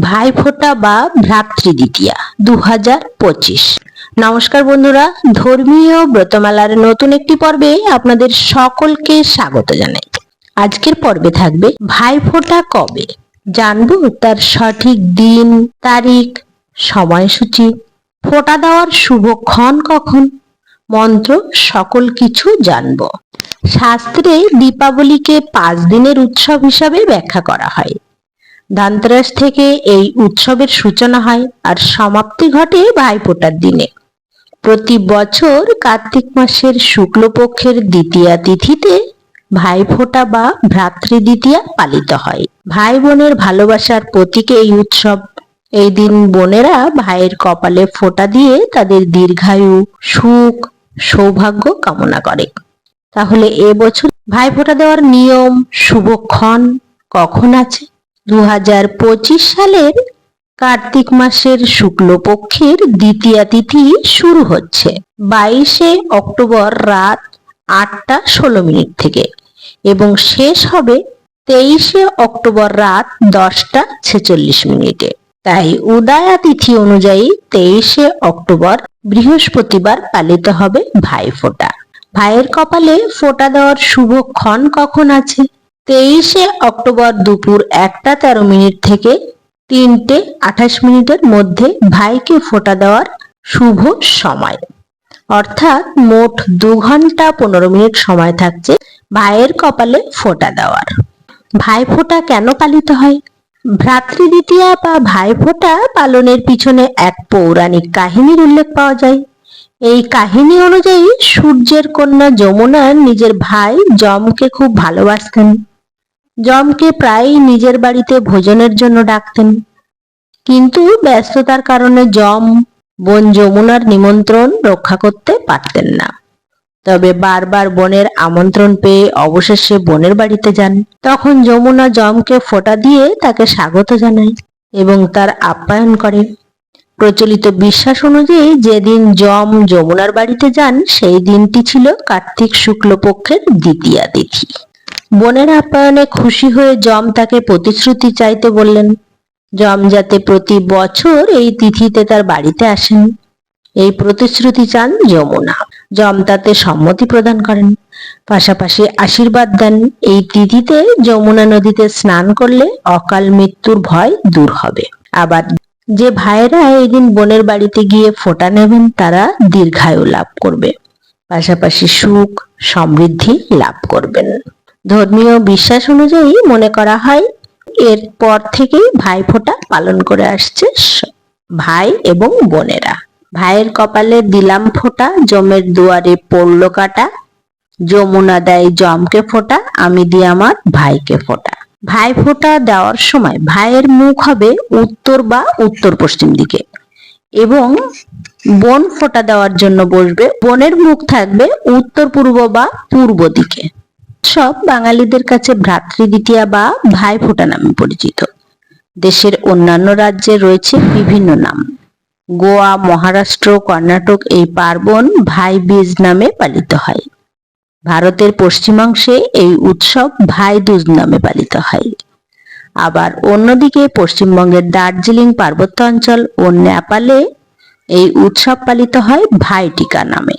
ভাইফোঁটা বা ভ্রাতৃ ভ্রাতৃদ্বিতীয়া দু হাজার পঁচিশ। নমস্কার বন্ধুরা, ধর্মীয় ব্রতমালার নতুন একটি পর্বে আপনাদের সকলকে স্বাগত জানাই। আজকের পর্বে থাকবে ভাইফোঁটা কবে? জানব তার সঠিক দিন, তারিখ, সময়সূচি, ফোঁটা দেওয়ার শুভক্ষণ কখন? মন্ত্র, সকল কিছু জানব। শাস্ত্রে দীপাবলিকে পাঁচ দিনের উৎসব হিসাবে ব্যাখ্যা করা হয়। ধানতেরাস থেকে এই উৎসবের সূচনা হয় আর সমাপ্তি ঘটে ভাইফোঁটার দিনে। প্রতি বছর কার্তিক মাসের শুক্লপক্ষের দ্বিতীয়া তিথিতে ভাইফোঁটা বা ভ্রাতৃদ্বিতীয়া পালিত হয়। ভাই বোনের ভালোবাসার প্রতীক এই উৎসব। এই দিন বোনেরা ভাইয়ের কপালে ফোঁটা দিয়ে তাদের দীর্ঘায়ু, সুখ, সৌভাগ্য কামনা করে। তাহলে এবছর ভাইফোঁটা দেওয়ার নিয়ম শুভক্ষণ কখন আছে? দু হাজার পঁচিশ সালের কার্তিক মাসের শুক্লপক্ষের দ্বিতীয়া তিথি শুরু হচ্ছে। বাইশে অক্টোবর রাত আটটা ষোলো মিনিট থেকে এবং শেষ হবে তেইশে অক্টোবর রাত দশটা ছেচল্লিশ মিনিটে। তাই উদয়া তিথি অনুযায়ী তেইশে অক্টোবর বৃহস্পতিবার পালিত হবে ভাইফোঁটা ভাইয়ের কপালে ফোঁটা দেওয়ার শুভক্ষণ কখন আছে? তেইশে অক্টোবর দুপুর একটা তেরো মিনিট থেকে তিনটে আঠাশ মিনিটের মধ্যে ভাইকে ফোটা দেওয়ার শুভ সময়। অর্থাৎ মোট দু ঘণ্টা পনেরো মিনিট সময় থাকছে ভাইয়ের কপালে ফোটা দেওয়ার। ভাইফোঁটা কেন পালিত হয়? ভ্রাতৃদ্বিতীয়া বা ভাইফোঁটা পালনের পিছনে এক পৌরাণিক কাহিনীর উল্লেখ পাওয়া যায়। এই কাহিনী অনুযায়ী সূর্যের কন্যা যমুনা নিজের ভাই যমকে খুব ভালোবাসতেন। যমকে প্রায়ই নিজের বাড়িতে ভোজনের জন্য ডাকতেন। কিন্তু ব্যস্ততার কারণে যম বোন যমুনার নিমন্ত্রণ রক্ষা করতে পারতেন না। তবে বারবার বোনের আমন্ত্রণ পেয়ে অবশেষে বোনের বাড়িতে যান। তখন যমুনা যমকে ফোঁটা দিয়ে তাকে স্বাগত জানায় এবং তার আপ্যায়ন করে। প্রচলিত বিশ্বাস অনুযায়ী যেদিন যম যমুনার বাড়িতে যান, সেই দিনটি ছিল কার্তিক শুক্লপক্ষের দ্বিতীয়া তিথি। বোনের আপ্যায়নে খুশি হয়ে যম তাকে প্রতিশ্রুতি চাইতে বললেন, যম যাতে প্রতি বছর এই তিথিতে তার বাড়িতে আসেন, এই প্রতিশ্রুতি চান যমুনা। যম তাতে সম্মতি প্রদান করেন। পাশাপাশি আশীর্বাদ দেন, এই তিথিতে যমুনা নদীতে স্নান করলে অকাল মৃত্যুর ভয় দূর হবে। আবার, যে ভাইরা এই দিন বোনের বাড়িতে গিয়ে ফোটা নেবেন, তারা দীর্ঘায়ু লাভ করবে। পাশাপাশি সুখ, সমৃদ্ধি লাভ করবেন। ধর্মীয় বিশ্বাস অনুযায়ী মনে করা হয়, এর এরপর থেকেই ভাইফোঁটা পালন করে আসছে ভাই এবং বোনেরা। ভাইয়ের কপালে দিলাম ফোঁটা, জমের দুয়ারে পড়ল কাটা, যমুনা দেয় জমকে ফোঁটা, আমি দিই আমার ভাইকে ফোঁটা। ভাই ফোঁটা দেওয়ার সময় ভাইয়ের মুখ হবে উত্তর বা উত্তর পশ্চিম দিকে এবং বোন ফোঁটা দেওয়ার জন্য বসবে। বোনের মুখ থাকবে উত্তর পূর্ব বা পূর্ব দিকে। সব বাঙালিদের কাছে ভ্রাতৃদ্বিতীয়া বা ভাই ফোঁটা নামে পরিচিত। দেশের অন্যান্য রাজ্যে রয়েছে বিভিন্ন নাম। গোয়া, মহারাষ্ট্র, কর্ণাটক এই পার্বণ ভাই বীজ নামে পালিত হয়। ভারতের পশ্চিমাংশে এই উৎসব ভাই দুজ নামে পালিত হয়। আবার অন্যদিকে পশ্চিমবঙ্গের দার্জিলিং পার্বত্য অঞ্চল ও নেপালে এই উৎসব পালিত হয় ভাই টিকা নামে।